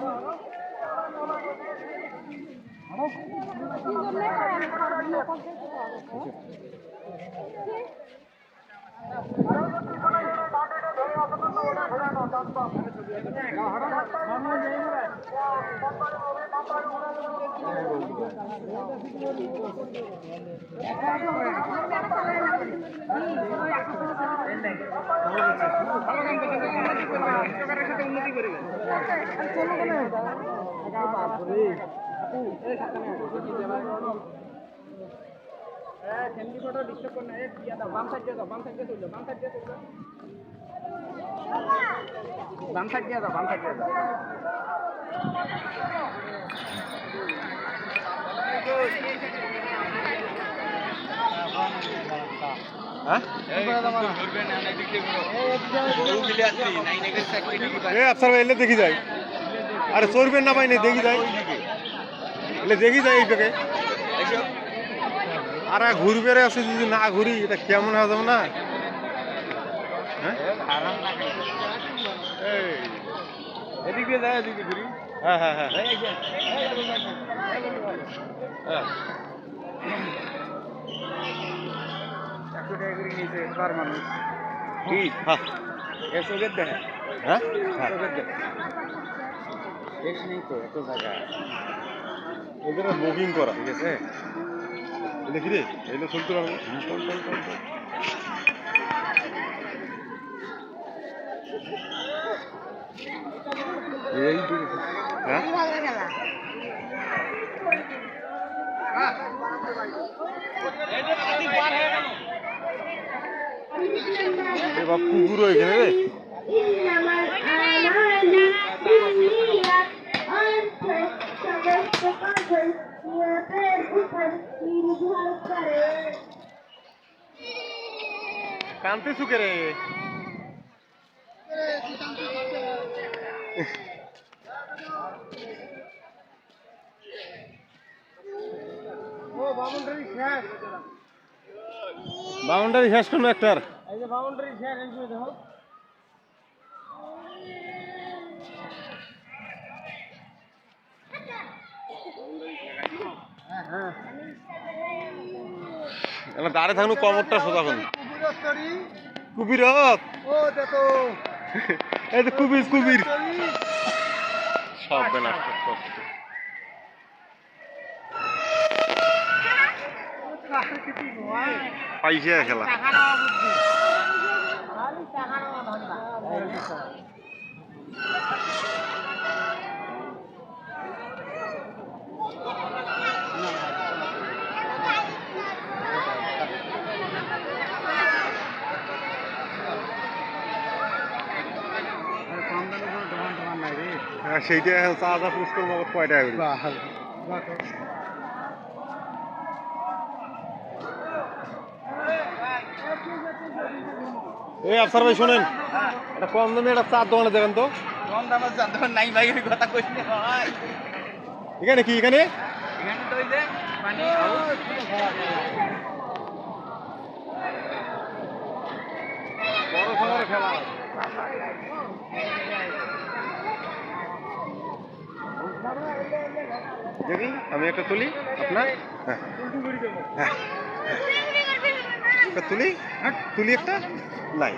ভালো গান বাম সাইড দিয়ে দাও বাম সাইড দিয়ে দাও হ্যাঁ এ আফসার ভাই এলে দেখি যায় আরে চলবেন না পাইনি দেখি যায় এলে দেখি যায় এইটাকে আর ঘুরবে আছে যদি না ঘুরি এটা কেমন হয়ে যাবে না? হ্যাঁ? এই, যায় এদিক দিয়ে ঘুরি হ্যাঁ হ্যাঁ হ্যাঁ। করে নিয়েছে পার মানুষ কি হ্যাঁ এ চোখের দেখে হ্যাঁ তো এত জায়গা এদের বুকিং করা ঠিক দেখি রে এগুলো চলতে এই হ্যাঁ নিয়তের উপর নির্ভর করে কানতে সুকে রে। বাউন্ডারি শেষ। করব একটার। এই যে বাউন্ডারি এই যে দেখো। হ্যাঁ এবার দাঁড়ে থাকুন কমরটা সোজা করুন। কুবিরত ও দেখো। এই তো কুবির কুবির সব বেনাস করছে পাইছে খেলা কম দামে কোনো দোকান টোকান নাই রে হ্যাঁ সেইটা চা চা পুষ্কর মগজ কয় টাকা করে বাহ বাহ তো এই আফসার ভাই শোনেন। এটা কম দামে একটা চার দোকানে দেবেন তো। কম দামের চাদর নাই ভাই ওই কথা হয় এখানে কি এখানে? এখানে তো ওই যে পানি বড় সময় খেলা। দেখি আমি একটা তুলি আপনার? হ্যাঁ। হ্যাঁ। একটা তুলি হ্যাঁ তুলি একটা নাই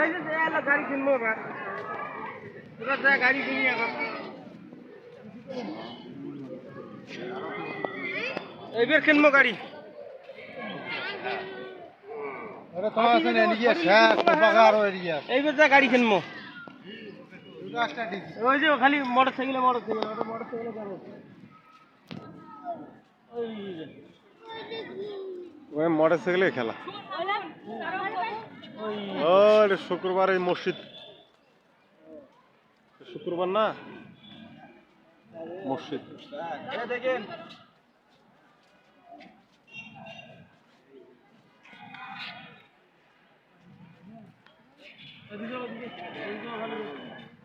এই যে যে এলো গাড়ি কিনবো এবার। গাড়ি কিনি এইবার কিনবো গাড়ি। এইবার যা গাড়ি কিনবো। ওই যে খালি মোটর সাইকেলে মোটর সাইকেল ওটা মোটর সাইকেলে যাব। ওই মোটর সাইকেলে খেলা। ওই শুক্রবার এই মসজিদ। শুক্রবার না? মসজিদ। দেখেন। ওদিকে ওদিকে ভালো